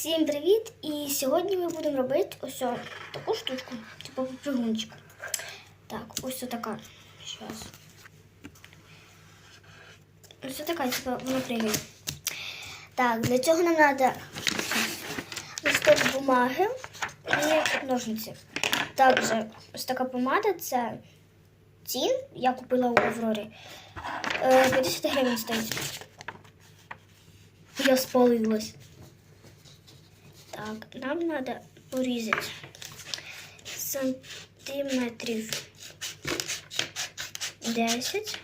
Всім привіт! І сьогодні ми будемо робити ось таку штучку, типу попригунчик. Так, ось така. Зараз. Ось така, типу, вона пригає. Так, для цього нам треба листок бумаги і ножниці. Також ось така помада це тін, я купила у Аврорі. Е, 50 гривень стоїть. Я спалилась. Так, нам треба порізати сантиметрів 10.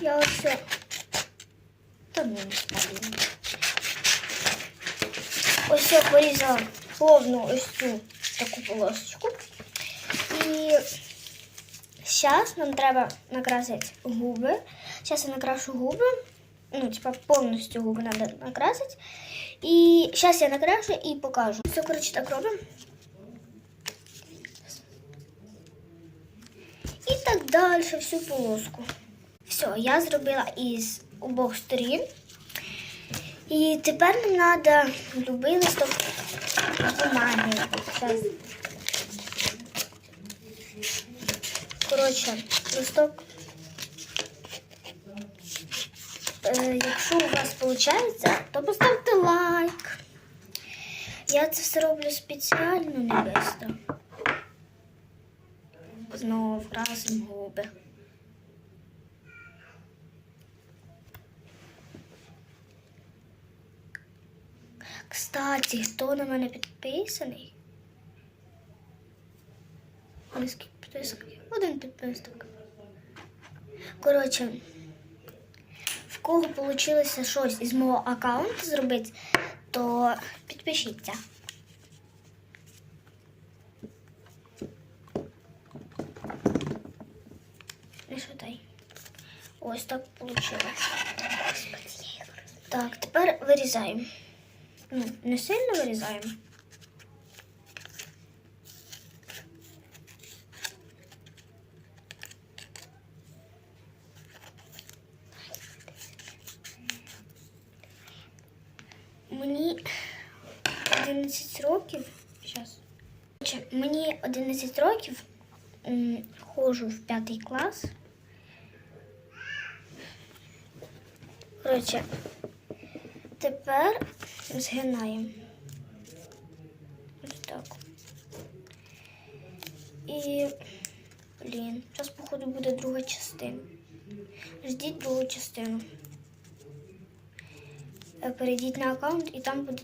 Я оце та ну не спалила. Ось я порізала повну ось цю таку полосочку. І зараз нам треба накрасити губи. Зараз я накрашу губи. Ну, типа повністю губи треба накрасити. І зараз я накрашу і покажу. Все, коротше, так робимо. І так далі всю полоску. Все, я зробила із обох сторін. І тепер нам треба любий листок бумаги. Щас. Коротше, листок. Якщо у вас виходить, то поставте лайк. Я це все роблю спеціально не бистро. Знову разом губи. Кстати, хто на мене підписаний? Скільки підписок? Один підписок. Коротше, кого вийшло щось із мого аккаунту зробити, то підпишіться. Що? Ось так вийшло. Так, тепер вирізаємо. Ну, не сильно вирізаємо. Мені 11 років. Короче, Мені 11 років. Ходжу в п'ятий клас. Коротше, тепер згинаємо. Ось так. І, блін, зараз, походу, буде друга частина. Ждіть другу частину. Перейдіть на аккаунт і там буде